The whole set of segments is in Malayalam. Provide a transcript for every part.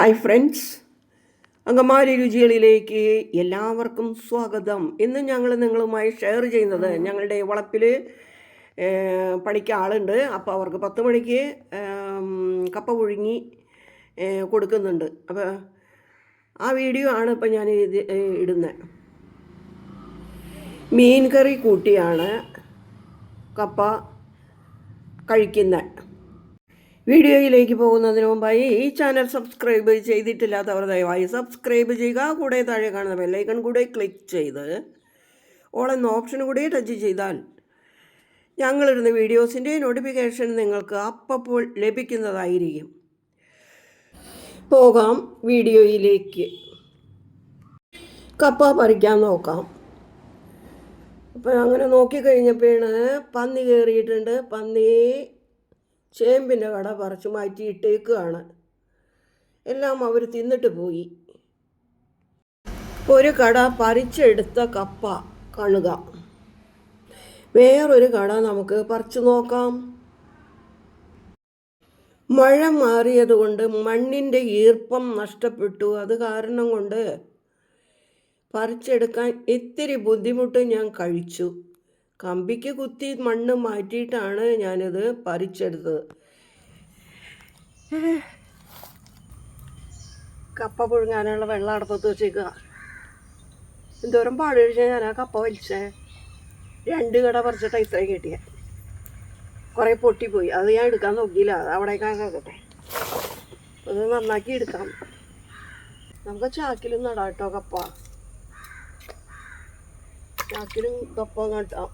ഹായ് ഫ്രണ്ട്സ് അങ്കമാലി രുചികളിലേക്ക് എല്ലാവർക്കും സ്വാഗതം. ഇന്ന് ഞങ്ങൾ നിങ്ങളുമായി ഷെയർ ചെയ്യുന്നത് ഞങ്ങളുടെ വളപ്പിൽ പണിക്ക് ആളുണ്ട്. അപ്പോൾ അവർക്ക് പത്ത് മണിക്ക് കപ്പ പുഴുങ്ങി കൊടുക്കുന്നുണ്ട്. അപ്പോൾ ആ വീഡിയോ ആണ് ഇപ്പോൾ ഞാൻ ഇത് ഇടുന്നത് മീൻ കറി കൂട്ടിയാണ് കപ്പ കഴിക്കുന്നത് വീഡിയോയിലേക്ക് പോകുന്നതിന് മുമ്പായി ഈ ചാനൽ സബ്സ്ക്രൈബ് ചെയ്തിട്ടില്ലാത്തവർ ദയവായി സബ്സ്ക്രൈബ് ചെയ്യുക. കൂടെ താഴെ കാണുന്ന ബെല്ലൈക്കൺ കൂടെ ക്ലിക്ക് ചെയ്ത് ഓളെന്ന ഓപ്ഷൻ കൂടി ടച്ച് ചെയ്താൽ ഞങ്ങളിടുന്ന വീഡിയോസിന്റെ നോട്ടിഫിക്കേഷൻ നിങ്ങൾക്ക് അപ്പപ്പോൾ ലഭിക്കുന്നതായിരിക്കും. പോകാം വീഡിയോയിലേക്ക്. കപ്പ പറിക്കാൻ നോക്കാം. അപ്പം അങ്ങനെ നോക്കിക്കഴിഞ്ഞപ്പോഴാണ് പന്നി കയറിയിട്ടുണ്ട് പന്നി ചേമ്പിന്റെ കട പറിച്ച് മാറ്റി ഇട്ടേക്കുകയാണ് എല്ലാം അവർ തിന്നിട്ട് പോയി. ഒരു കട പറിച്ചെടുത്ത കപ്പ കാണുക വേറൊരു കട നമുക്ക് പറിച്ചു നോക്കാം. മഴ മാറിയതുകൊണ്ട് മണ്ണിന്റെ ഈർപ്പം നഷ്ടപ്പെട്ടു. അത് കാരണം കൊണ്ട് പറിച്ചെടുക്കാൻ ഇത്തിരി ബുദ്ധിമുട്ട് ഞാൻ കഴിച്ചു. കമ്പിക്ക് കുത്തി മണ്ണ് മാറ്റിയിട്ടാണ് ഞാനിത് പറിച്ചെടുത്തത്. കപ്പ പുഴുങ്ങാനുള്ള വെള്ളം അടുപ്പത്ത് വെച്ചേക്കുക. എന്തോരം പാടൊഴിച്ചാൽ ഞാൻ ആ കപ്പ വലിച്ചേ. രണ്ട് കട പറിച്ചിട്ടാ ഇത്രയും കിട്ടിയ. കുറേ പൊട്ടിപ്പോയി. അത് ഞാൻ എടുക്കാൻ നോക്കിയില്ല. അത് അവിടേക്കാ കേട്ടെ അത് നന്നാക്കി എടുക്കാം. നമുക്ക് ചാക്കിലും നടാം കേട്ടോ കപ്പ. ചാക്കിലും കപ്പ നട്ടാം.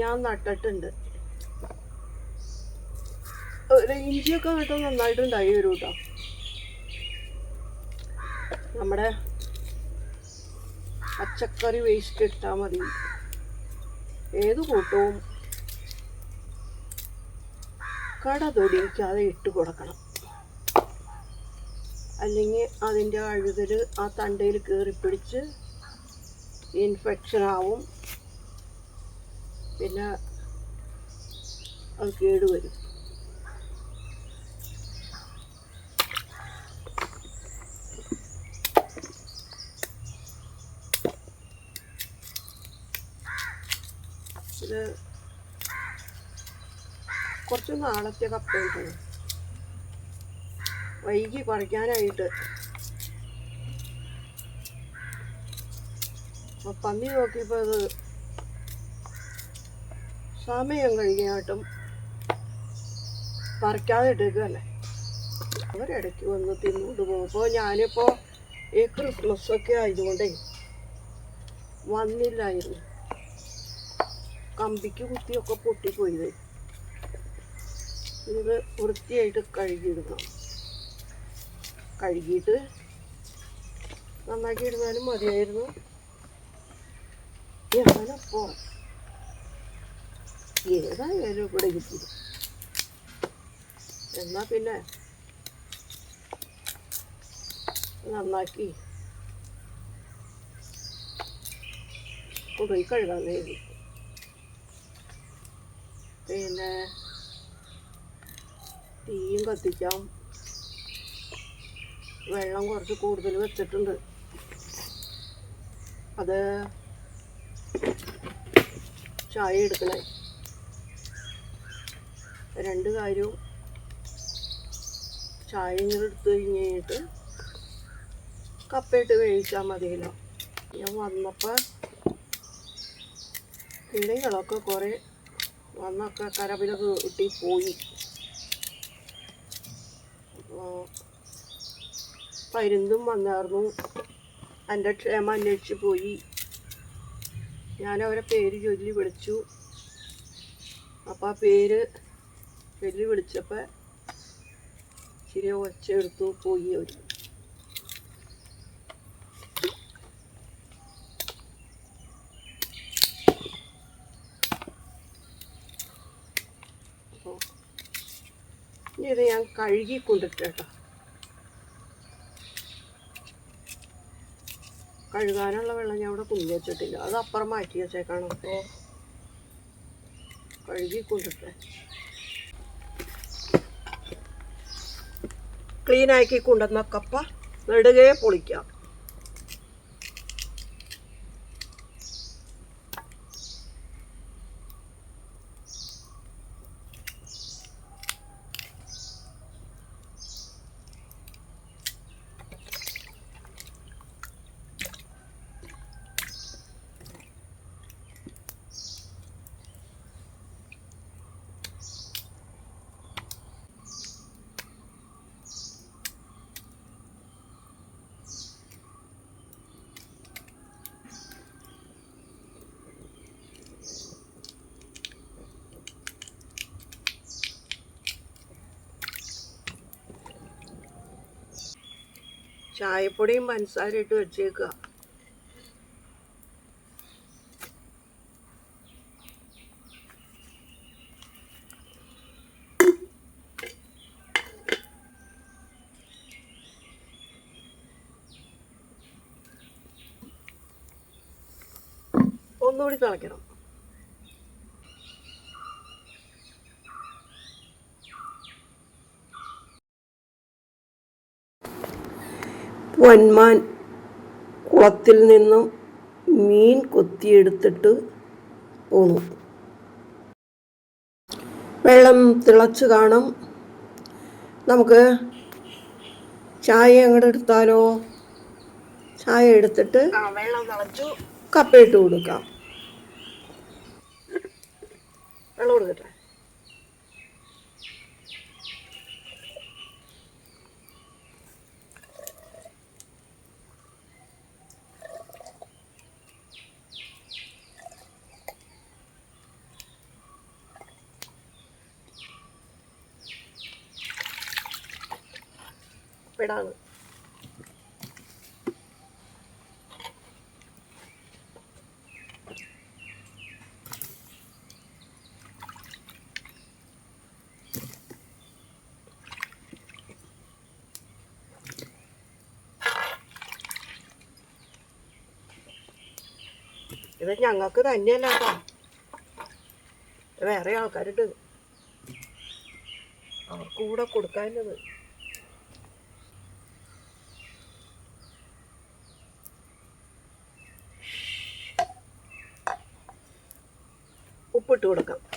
ഞാൻ നട്ടിട്ടുണ്ട്. ഒരു ഇഞ്ചിയൊക്കെ നട്ട് നന്നായിട്ടുണ്ടായി വരും കേട്ടോ നമ്മുടെ പച്ചക്കറി വേസ്റ്റ് ഇട്ടാൽ മതി. ഏത് കൂട്ടവും കട തൊടിയിക്കാതെ ഇട്ട് കൊടുക്കണം. അല്ലെങ്കിൽ അതിന്റെ അഴുകൽ ആ തണ്ടയിൽ കയറി പിടിച്ച് ഇൻഫെക്ഷൻ ആവും. പിന്നെ അത് കേടുവരും. ഇത് കുറച്ച് നാളത്തെ കപ്പയിട്ട് വൈകി പറിക്കാനായിട്ട്. പന്നി നോക്കിയപ്പോൾ അത് സമയം കഴിക്കാനായിട്ടും പറിക്കാതെ ഇട്ടേക്കല്ലേ അവരിടയ്ക്ക് വന്ന് തിന്നോണ്ട് പോകും. ഇപ്പോൾ ഞാനിപ്പോൾ ഈ ക്രിസ്മസ് ഒക്കെ ആയതുകൊണ്ടേ വന്നില്ലായിരുന്നു. കമ്പിക്ക് കുത്തിയൊക്കെ പൊട്ടിപ്പോയത്. ഇത് വൃത്തിയായിട്ട് കഴുകിയിടണം കഴുകിയിട്ട് നന്നാക്കി ഇടുന്നാലും മതിയായിരുന്നു. ഞാനപ്പോൾ ഏതായാലും കൂടെ കിട്ടി എന്നാ പിന്നെ നന്നാക്കി. കൊണ്ടുപോയി കഴുകാൻ നേരി പിന്നെ തീയും കത്തിക്കാം. വെള്ളം കുറച്ച് കൂടുതൽ വെച്ചിട്ടുണ്ട്. അത് ചായ എടുക്കണേ. രണ്ട് കാര്യവും ചായ ഇങ്ങനെ എടുത്ത് കഴിഞ്ഞ് കഴിഞ്ഞിട്ട് കപ്പയിട്ട് വേവിച്ചാൽ മതിയല്ലോ. ഞാൻ വന്നപ്പോൾ കിളികളൊക്കെ കുറേ വന്നൊക്കെ കരവിലൊക്കെ കിട്ടി പോയി. പരുന്തും വന്നായിരുന്നു. എന്റെ ക്ഷേമം അന്വേഷിച്ച് പോയി. ഞാൻ അവരെ പേര് ചൊല്ലി വിളിച്ചു. അപ്പോൾ ആ പേര് ചൊല്ലി വിളിച്ചപ്പോൾ ഇച്ചിരി ഒച്ചയെടുത്തു പോയി അവർ ഇനി ഇത് ഞാൻ കഴുകി കൊണ്ടിട്ടേട്ടോ കഴുകാനുള്ള വെള്ളം ഞാൻ അവിടെ കുഞ്ഞു വെച്ചിട്ടില്ല. അത് അപ്പുറം മാറ്റി വെച്ചേക്കാണ്. അപ്പോൾ കഴുകി കൊണ്ടിട്ടെ ക്ലീനാക്കി കൊണ്ടുവന്ന കപ്പ നെടുകെ പൊളിക്കാം. ചായപ്പൊടിയും പഞ്ചസാര ഇട്ട് വെച്ചേക്കുക. ഒന്നുകൂടി തിളയ്ക്കണം പൊന്മാൻ കുളത്തിൽ നിന്നും മീൻ കൊത്തിയെടുത്തിട്ട് പോന്നു. വെള്ളം തിളച്ച് കാണും. നമുക്ക് ചായ അങ്ങോട്ട് എടുത്താലോ? ചായ എടുത്തിട്ട് വെള്ളം തിളച്ചു. കപ്പയിട്ട് കൊടുക്കാം. വെള്ളം കൊടുക്കട്ടെ വിടാണ് ഇത് ഞങ്ങൾക്ക് തന്നെയല്ല വേറെ ആൾക്കാരുണ്ട്. അവർക്ക് കൂടെ കൊടുക്കാനുള്ളത്. ഉപ്പിട്ട് കൊടുക്കാം.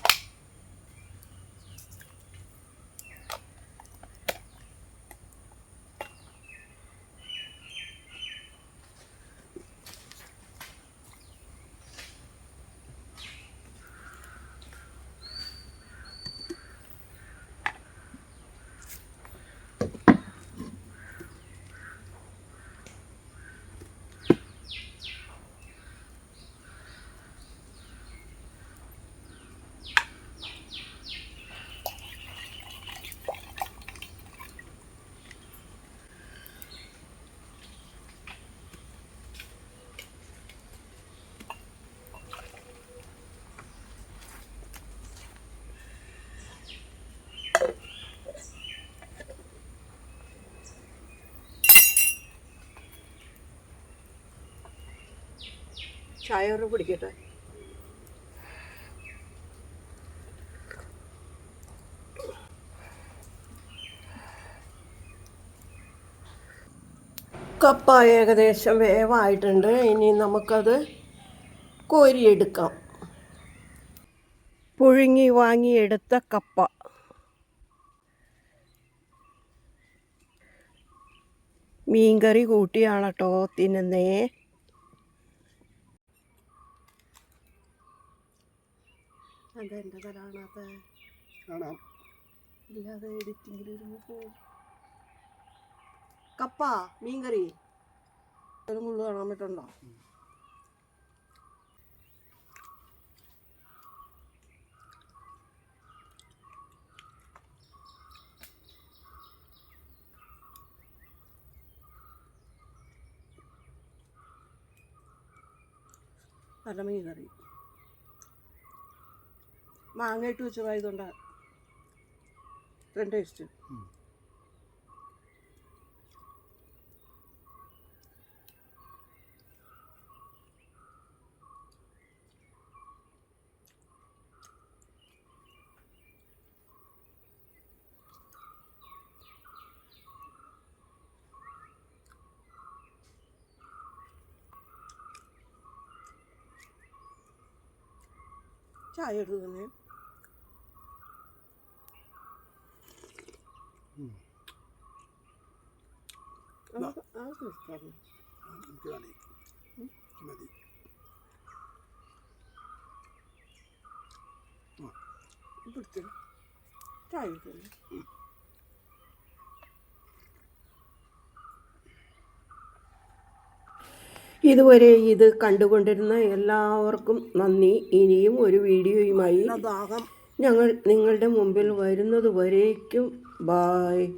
ചായ കുടിക്കട്ടെ? കപ്പ ഏകദേശം വേവായിട്ടുണ്ട്. ഇനി നമുക്കത് കോരിയെടുക്കാം. പുഴുങ്ങി വാങ്ങിയെടുത്ത കപ്പ. മീൻകറി കൂട്ടിയാണ് കേട്ടോ തിന്നുന്നേ. അതെന്റെ തരാണത് കാണാം ഇല്ലാതെ എഡിറ്റിങ്ങിലിരുന്ന് പോവും. കപ്പ മീൻകറി. ഒരു മുള്ളു കാണാൻ പറ്റുണ്ടോ നല്ല മീൻകറി. മാങ്ങയിട്ട് ഇട്ട് വെച്ചതായതുകൊണ്ടാണ് ടേസ്റ്റ് ചായ എടുത്തു എനിക്ക് മതി മതി പിടിച്ചു ചായ ഇതുവരെ ഇത് കണ്ടുകൊണ്ടിരുന്ന എല്ലാവർക്കും നന്ദി. ഇനിയും ഒരു വീഡിയോയുമായി ഞങ്ങൾ നിങ്ങളുടെ മുമ്പിൽ വരുന്നത് വരേക്കും Bye.